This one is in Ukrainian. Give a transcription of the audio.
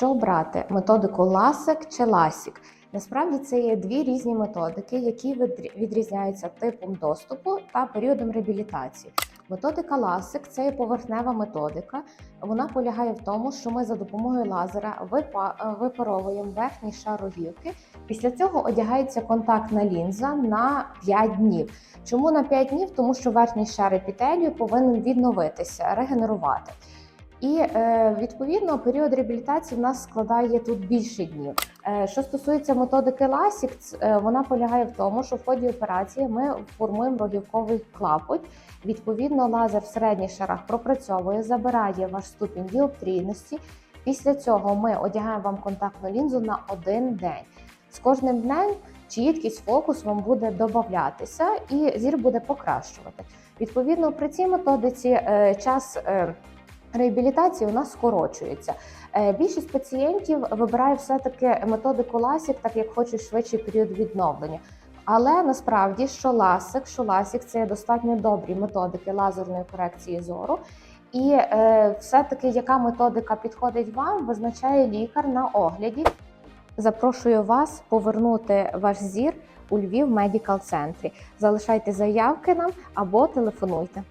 Що обрати методику ласик чи ласік? Насправді це є дві різні методики, які відрізняються типом доступу та періодом реабілітації. Методика ласик це є поверхнева методика. Вона полягає в тому, що ми за допомогою лазера випа- випаровуємо верхній шар рогівки. Після цього одягається контактна лінза на 5 днів. Чому на 5 днів? Тому що верхній шар епітелію повинен відновитися, регенерувати. І е, відповідно період реабілітації в нас складає тут більше днів. Е, що стосується методики LASIK, е, вона полягає в тому, що в ході операції ми формуємо рогівковий клапоть. Відповідно, лазер в середніх шарах пропрацьовує, забирає ваш ступінь діоптрійності. Після цього ми одягаємо вам контактну лінзу на один день. З кожним днем чіткість фокус вам буде додатися і зір буде покращувати. Відповідно, при цій методиці час. Реабілітації у нас скорочується. Е, Більшість пацієнтів вибирає все-таки методику ласік, так як хочуть швидший період відновлення. Але насправді, що ласик, що ласік це достатньо добрі методики лазерної корекції зору. І е, все-таки яка методика підходить вам, визначає лікар на огляді. Запрошую вас повернути ваш зір у Львів Медікал Центрі. Залишайте заявки нам або телефонуйте.